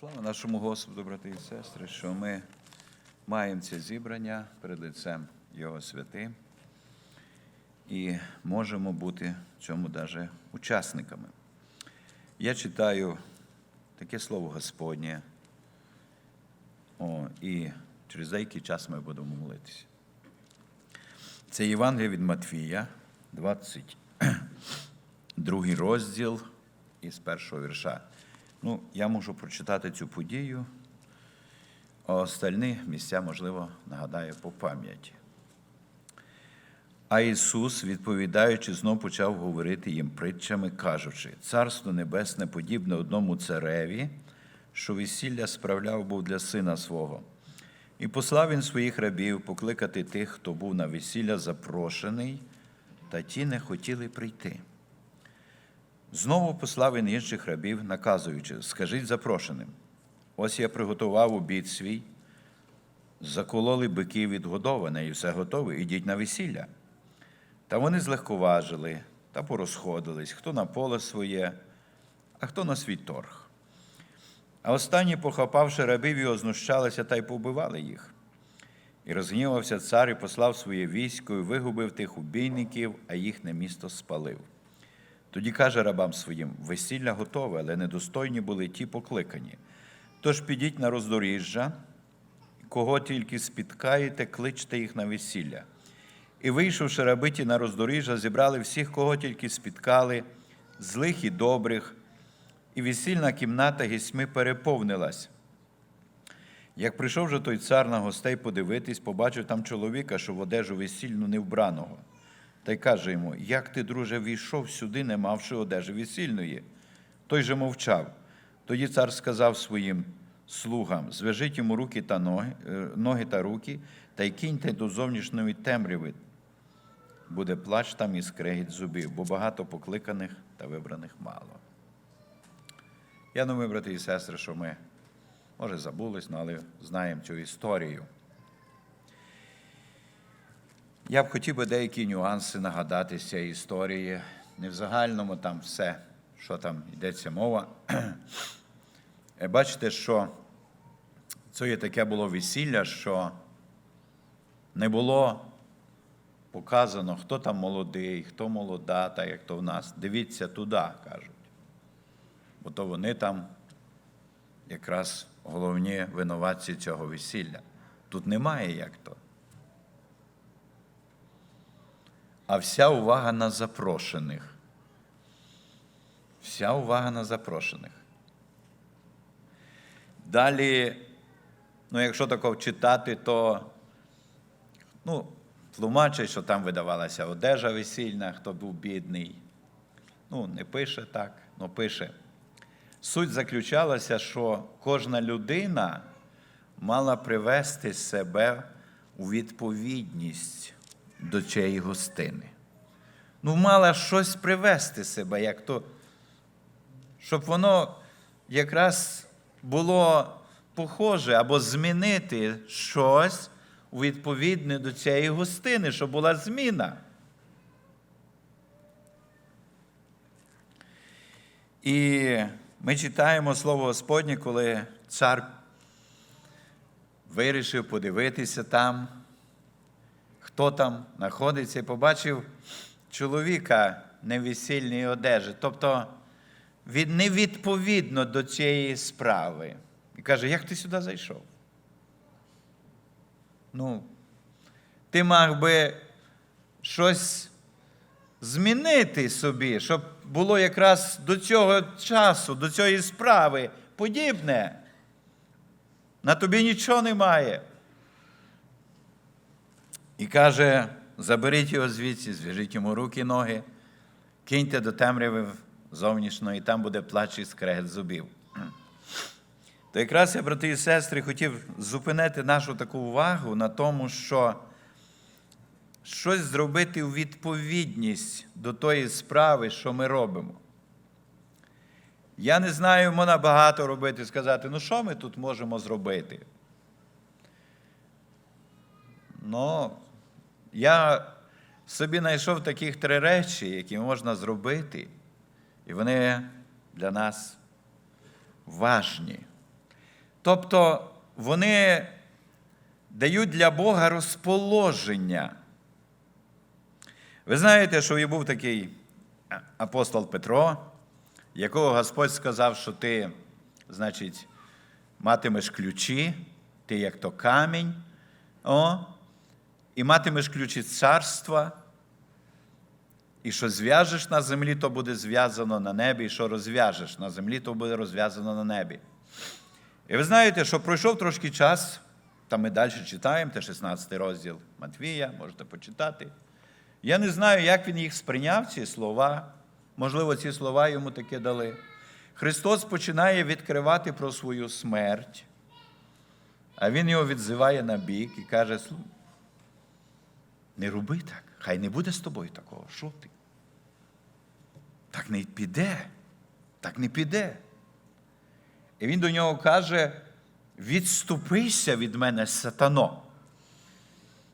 Слава нашому Господу, брати і сестри, що ми маємо це зібрання перед лицем Його святим і можемо бути в цьому даже учасниками. Я читаю таке слово Господнє, О, і через деякий час ми будемо молитися. Це Євангеліє від Матвія, 22 розділ із першого вірша. Ну, я можу прочитати цю подію, а остальні місця, можливо, нагадаю по пам'яті. А Ісус, відповідаючи, знов почав говорити їм притчами, кажучи: Царство Небесне подібне одному цареві, що весілля справляв був для сина свого. І послав він своїх рабів покликати тих, хто був на весілля запрошений, та ті не хотіли прийти. Знову послав він інших рабів, наказуючи, скажіть запрошеним, ось я приготував обід свій, закололи бики відгодоване, і все готове, ідіть на весілля. Та вони злегковажили та порозходились, хто на поле своє, а хто на свій торг. А останні, похапавши рабів, його знущалися та й побивали їх. І розгнівався цар і послав своє військо, і вигубив тих убійників, а їхнє місто спалив. Тоді каже рабам своїм: весілля готове, але недостойні були ті покликані. Тож підіть на роздоріжжя, кого тільки спіткаєте, кличте їх на весілля. І, вийшовши рабиті на роздоріжжя, зібрали всіх, кого тільки спіткали, злих і добрих, і весільна кімната гісьми переповнилась. Як прийшов же той цар на гостей подивитись, побачив там чоловіка, що в одежу весільну не вбраного. Та й каже йому: Як ти, друже, війшов сюди, не мавши одежі весільної? Той же мовчав. Тоді цар сказав своїм слугам: зв'яжіть йому руки та ноги, е, ноги та руки, та й кіньте до зовнішньої темряви. Буде плач там і скрегіт зубів, бо багато покликаних та вибраних мало. Я думаю, брати і сестри, що ми, може, забулись, але знаємо цю історію. Я б хотів би деякі нюанси нагадати з цієї історії. Не в загальному там все, що там йдеться мова. Бачите, що це є таке було весілля, що не було показано, хто там молодий, хто молода, так як то в нас. Дивіться туди, кажуть. Бо то вони там якраз головні винуватці цього весілля. Тут немає як то. А вся увага на запрошених. Вся увага на запрошених. Далі, ну, якщо тако читати, то ну, тлумачить, що там видавалася одежа весільна, хто був бідний. Ну, не пише так, але пише. Суть заключалася, що кожна людина мала привести себе у відповідність до цієї гостини. Ну, мала щось привести себе, як то, щоб воно якраз було похоже або змінити щось відповідне до цієї гостини, щоб була зміна. І ми читаємо слово Господнє, коли цар вирішив подивитися там хто там знаходиться, і побачив чоловіка невесільної одежі. Тобто він невідповідно до цієї справи. І каже, як ти сюди зайшов? Ну, ти мав би щось змінити собі, щоб було якраз до цього часу, до цієї справи подібне. На тобі нічого немає. І каже: заберіть його звідси, зв'яжіть йому руки, ноги, киньте до темряви зовнішньої, і там буде плач і скрегет зубів. То якраз я, брати і сестри, хотів зупинити нашу таку увагу на тому, що щось зробити у відповідність до тої справи, що ми робимо. Я не знаю, можна багато робити, сказати, ну що ми тут можемо зробити? Ну, я собі знайшов таких три речі, які можна зробити, і вони для нас важні. Тобто вони дають для Бога розположення. Ви знаєте, що і був такий апостол Петро, якого Господь сказав, що ти, значить, матимеш ключі, ти як то камінь, о, і матимеш ключі царства, і що зв'яжеш на землі, то буде зв'язано на небі, і що розв'яжеш на землі, то буде розв'язано на небі. І ви знаєте, що пройшов трошки час, там ми далі читаємо, це 16 розділ Матвія, можете почитати. Я не знаю, як він їх сприйняв, ці слова. Можливо, ці слова йому таке дали. Христос починає відкривати про свою смерть, а Він його відзиває на бік і каже: «Слухай, не роби так, хай не буде з тобою такого. Що ти? Так не піде, так не піде. І він до нього каже: відступися від мене, сатано.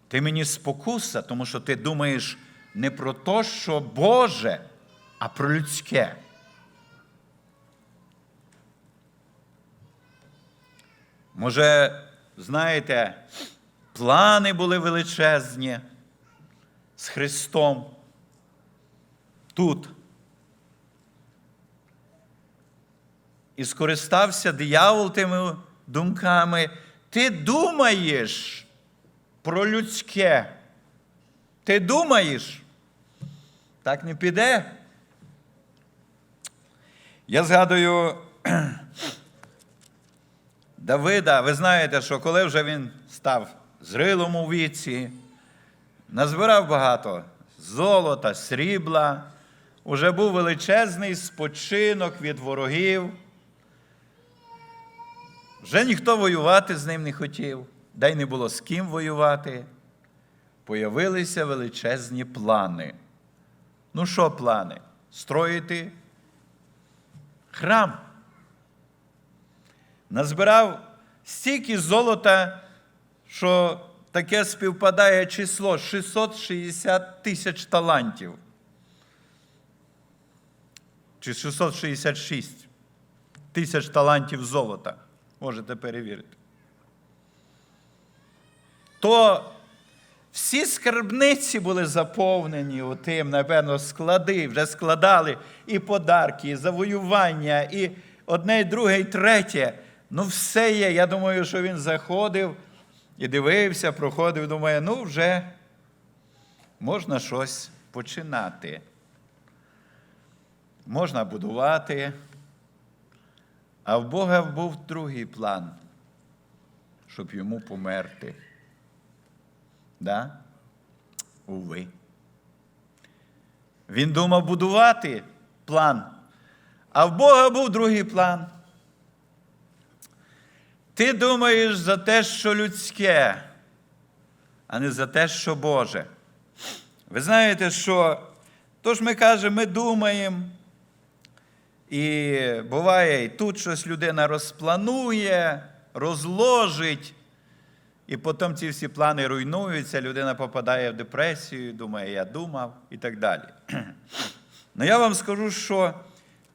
Ти мені спокуса, тому що ти думаєш не про те, що Боже, а про людське. Може, знаєте, плани були величезні з Христом тут. І скористався диявол тими думками. Ти думаєш про людське. Ти думаєш? Так не піде. Я згадую Давида, ви знаєте, що коли вже він став зрилом у віці, назбирав багато золота, срібла, уже був величезний спочинок від ворогів. Вже ніхто воювати з ним не хотів, да й не було з ким воювати. Появилися величезні плани. Ну, що плани? Строїти храм. Назбирав стільки золота, що таке співпадає число 660 тисяч талантів. Чи 666 тисяч талантів золота. Можете перевірити. То всі скарбниці були заповнені отим, напевно, склади, вже складали і подарки, і завоювання, і одне, і друге, і третє. Ну, все є. Я думаю, що він заходив і дивився, проходив, думає, ну вже можна щось починати. Можна будувати. А в Бога був другий план, щоб йому померти. Да? Уви. Він думав будувати план, а в Бога був другий план. Ти думаєш за те, що людське, а не за те, що Боже. Ви знаєте, що тож ми кажемо, ми думаємо, і буває, і тут щось людина розпланує, розложить, і потім ці всі плани руйнуються, людина попадає в депресію, думає, я думав і так далі. Ну я вам скажу, що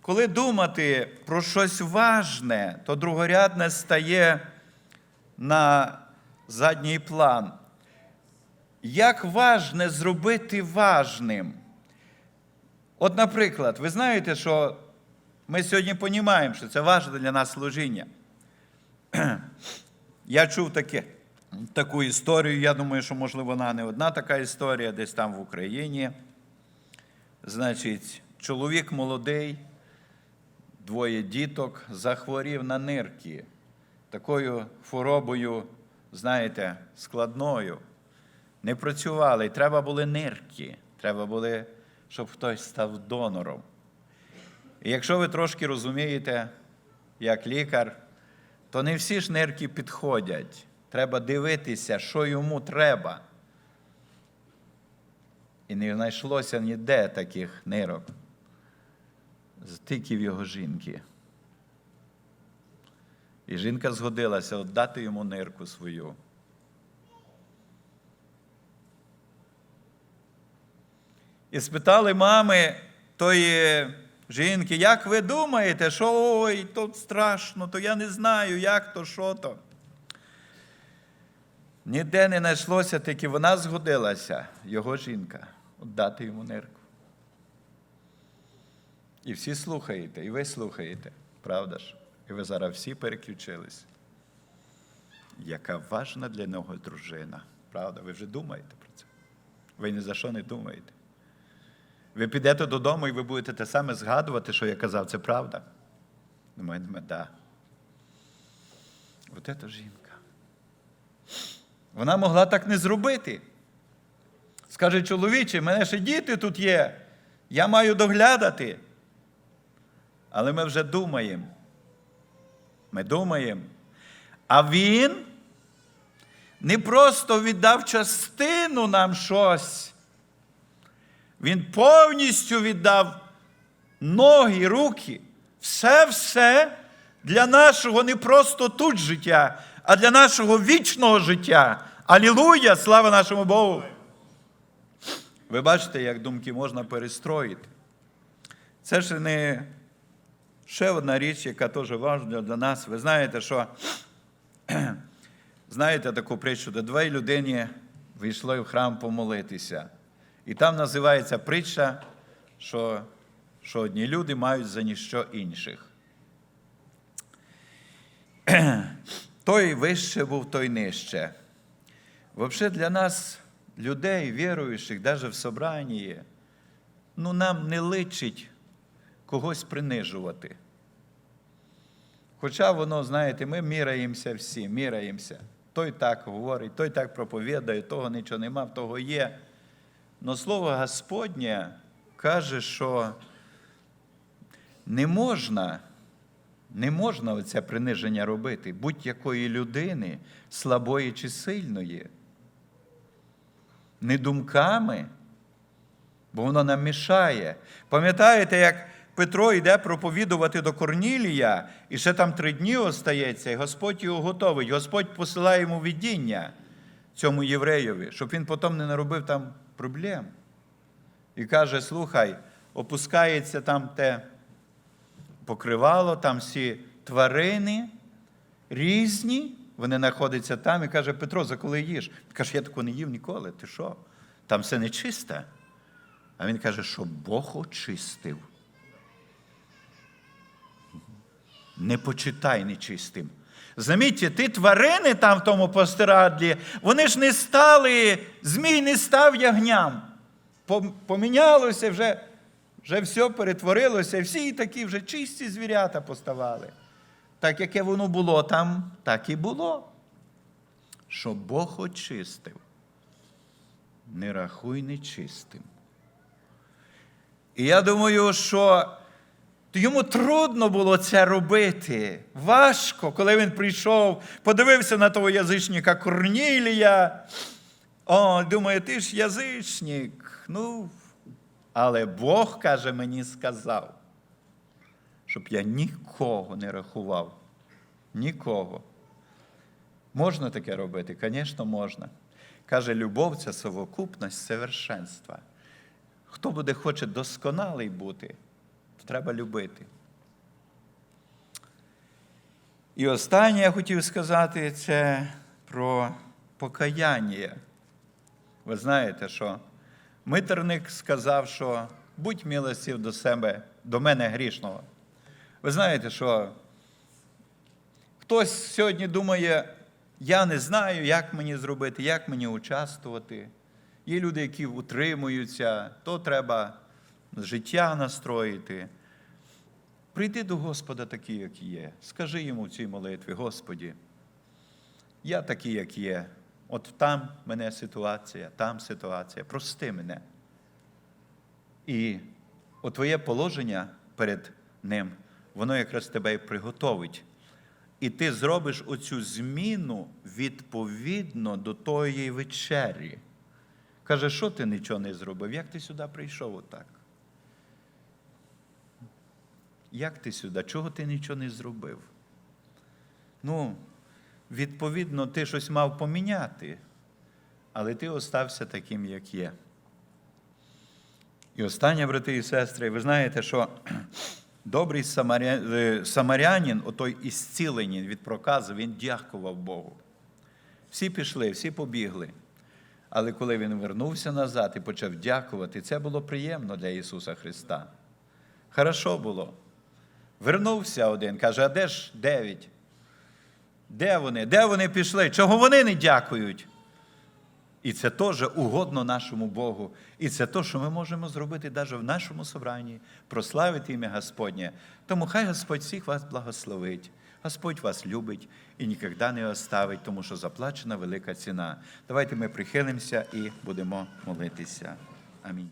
коли думати про щось важне, то другорядне стає на задній план. Як важне зробити важним? От, наприклад, ви знаєте, що ми сьогодні розуміємо, що це важливе для нас служіння. Я чув таке, таку історію, я думаю, що, можливо, вона не одна така історія, десь там в Україні. Значить, чоловік молодий, двоє діток, захворів на нирки, такою хворобою, знаєте, складною. Не працювали, треба були нирки, треба були, щоб хтось став донором. І якщо ви трошки розумієте, як лікар, то не всі ж нирки підходять. Треба дивитися, що йому треба. І не знайшлося ніде таких нирок. В його жінки. І жінка згодилася віддати йому нирку свою. І спитали мами тої жінки, як ви думаєте, що ой, тут страшно, то я не знаю, як то, що то. Ніде не знайшлося, тільки вона згодилася, його жінка, дати йому нирку. І всі слухаєте, і ви слухаєте, правда ж? І ви зараз всі переключились. Яка важна для нього дружина, правда? Ви вже думаєте про це? Ви ні за що не думаєте. Ви підете додому і ви будете те саме згадувати, що я казав, це правда. Думаєте, да. От це жінка. Вона могла так не зробити. Скаже, чоловіче, мене ще діти тут є, я маю доглядати. Але ми вже думаємо. Ми думаємо. А він не просто віддав частину нам щось. Він повністю віддав ноги, руки, все-все для нашого не просто тут життя, а для нашого вічного життя. Алілуя! Слава нашому Богу! Ви бачите, як думки можна перестроїти. Це ж не ще одна річ, яка теж важлива для нас. Ви знаєте, що знаєте таку притчу, де дві людині вийшли в храм помолитися. І там називається притча, що, що одні люди мають за ніщо інших. Той вище був, той нижче. Взагалі для нас, людей, віруючих, навіть в собранні, ну нам не личить когось принижувати. Хоча воно, знаєте, ми міраємося всі, міраємося. Той так говорить, той так проповідає, того нічого нема, того є. Но слово Господнє каже, що не можна, не можна оце приниження робити будь-якої людини, слабої чи сильної. Не думками, бо воно нам мішає. Пам'ятаєте, як Петро йде проповідувати до Корнілія, і ще там три дні остається, і Господь його готовить. Господь посилає йому видіння цьому євреєві, щоб він потім не наробив там проблем. І каже: слухай, опускається там те покривало, там всі тварини різні, вони знаходяться там, і каже, Петро, за коли? Він каже, я такого не їв ніколи. Ти що? Там все нечисте. А він каже, що Бог очистив. Не почитай нечистим. Замітьте, ті тварини там в тому постирадлі, вони ж не стали, змій не став ягням. Помінялося вже, вже все перетворилося, всі такі вже чисті звірята поставали. Так, яке воно було там, так і було. Що Бог очистив, не рахуй нечистим. І я думаю, що йому трудно було це робити. Важко, коли він прийшов, подивився на того язичника Корнілія. О, думає, ти ж язичник. Ну, але Бог, каже, мені сказав, щоб я нікого не рахував. Нікого. Можна таке робити? Звісно, можна. Каже, любов це совокупність совершенства. Хто буде хоче досконалий бути, то треба любити. І останнє я хотів сказати це про покаяння. Ви знаєте, що митерник сказав, що будь милостив до себе, до мене грішного. Ви знаєте, що хтось сьогодні думає, я не знаю, як мені зробити, як мені участвувати. Є люди, які утримуються, то треба життя настроїти. Прийди до Господа такий, як є. Скажи йому в цій молитві, Господі, я такий, як є. От там мене ситуація, там ситуація. Прости мене. І от твоє положення перед ним, воно якраз тебе і приготовить. І ти зробиш оцю зміну відповідно до тої вечері. Каже, що ти нічого не зробив? Як ти сюди прийшов отак? Як ти сюди? Чого ти нічого не зробив? Ну, відповідно, ти щось мав поміняти, але ти остався таким, як є. І останнє, брати і сестри, ви знаєте, що добрий самаря... е, самарянин, отой ісцілений від проказу, він дякував Богу. Всі пішли, всі побігли. Але коли він вернувся назад і почав дякувати, це було приємно для Ісуса Христа. Хорошо було. Вернувся один, каже, а де ж дев'ять? Де вони? Де вони пішли? Чого вони не дякують? І це теж угодно нашому Богу. І це те, що ми можемо зробити навіть в нашому собранні, прославити ім'я Господнє. Тому хай Господь всіх вас благословить. Господь вас любить і ніколи не оставить, тому що заплачена велика ціна. Давайте ми прихилимося і будемо молитися. Амінь.